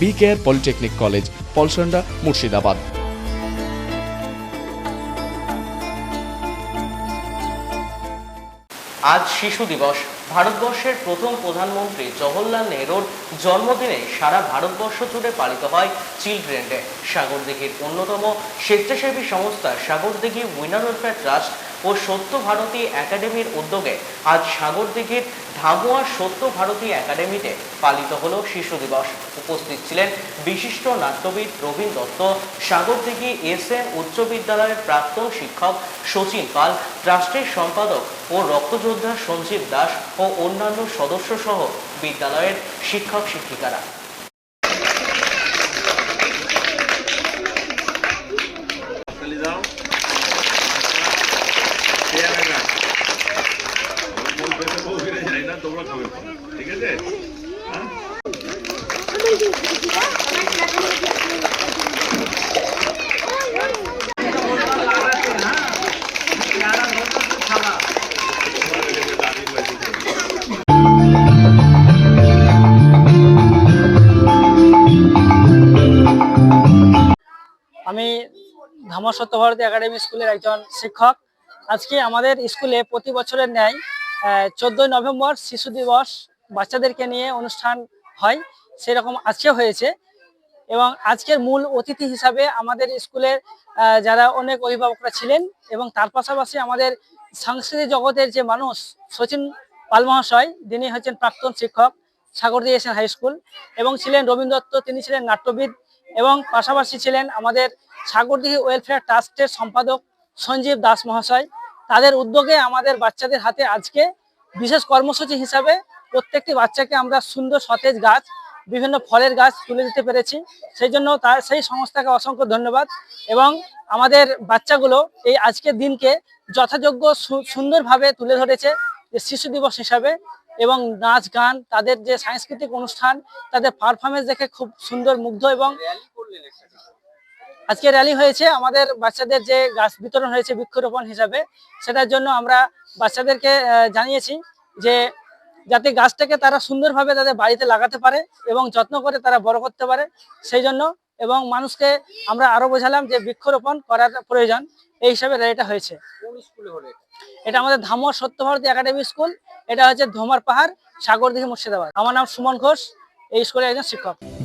B Care polytechnic college, Palsanda, Murshidabad. আজ শিশু দিবস। ভারতবর্ষের প্রথম প্রধানমন্ত্রী জওহরলাল নেহরুর জন্মদিনে সারা ভারতবর্ষ জুড়ে পালিত হয় চিলড্রেন ডে। সাগরদিঘির অন্যতম স্বেচ্ছাসেবী সংস্থা সাগরদিঘি উইনার ওয়েলফেয়ার ট্রাস্ট ও সত্য ভারতী একাডেমির উদ্যোগে আজ সাগরদিঘির ধামুয়া সত্য ভারতী একাডেমিতে পালিত হলো শিশু দিবস। উপস্থিত ছিলেন বিশিষ্ট নাট্যবিদ রবীন দত্ত, সাগরদিঘি এস এম উচ্চ বিদ্যালয়ের প্রাক্তন শিক্ষক সচিন পাল, ট্রাস্টের সম্পাদক ও রক্তযোদ্ধা সঞ্জীব দাস ও অন্যান্য সদস্য সহ বিদ্যালয়ের শিক্ষক শিক্ষিকারা। তালি আমি ধামা সত্যভারতী একাডেমি স্কুলের একজন শিক্ষক। আজকে আমাদের স্কুলে প্রতি বছরের ন্যায় চোদ্দোই নভেম্বর শিশু দিবস বাচ্চাদেরকে নিয়ে অনুষ্ঠান হয়, সেরকম আজকে হয়েছে। এবং আজকের মূল অতিথি হিসাবে আমাদের স্কুলের যারা অনেক অভিভাবকরা ছিলেন এবং তার পাশাপাশি আমাদের সাংস্কৃতিক জগতের যে মানুষ সচিন পাল মহাশয়, তিনি হচ্ছেন প্রাক্তন শিক্ষক সাগরদী এসেন হাই স্কুল এবং ছিলেন রবীন্দ্র দত্ত, তিনি ছিলেন নাট্যবিদ এবং পাশাপাশি ছিলেন আমাদের সাগরদিঘি ওয়েলফেয়ার ট্রাস্টের সম্পাদক সঞ্জীব দাস মহাশয়। তাদের উদ্যোগে আমাদের বাচ্চাদের হাতে আজকে বিশেষ কর্মসূচি হিসাবে প্রত্যেকটি বাচ্চাকে আমরা সুন্দর সতেজ গাছ, বিভিন্ন ফলের গাছ তুলে দিতে পেরেছি। সেই জন্য তার সেই সংস্থাকে অসংখ্য ধন্যবাদ এবং আমাদের বাচ্চাগুলো এই আজকের দিনকে যথাযোগ্য সুন্দরভাবে তুলে ধরেছে যে শিশু দিবস হিসাবে এবং নাচ, গান, তাদের যে সাংস্কৃতিক অনুষ্ঠান, তাদের পারফরমেন্স দেখে খুব সুন্দর, মুগ্ধ এবং আজকে র্যালি হয়েছে আমাদের বাচ্চাদের যে গাছ বিতরণ হয়েছে বৃক্ষরোপণ হিসাবে সেটার জন্য আমরা বাচ্চাদেরকে জানিয়েছি যে যাতে গাছটাকে তারা সুন্দরভাবে তাদের বাড়িতে লাগাতে পারে এবং যত্ন করে তারা বড় করতে পারে সেই জন্য এবং মানুষকে আমরা আরও বোঝালাম যে বৃক্ষরোপণ করার প্রয়োজন। এই হিসাবে র্যালিটা হয়েছে। এটা? আমাদের ধামর সত্যভারতী একাডেমি স্কুল এটা হচ্ছে ধোমার পাহাড় সাগরদিঘি মুর্শিদাবাদ। আমার নাম সুমন ঘোষ এই স্কুলের একজন শিক্ষক।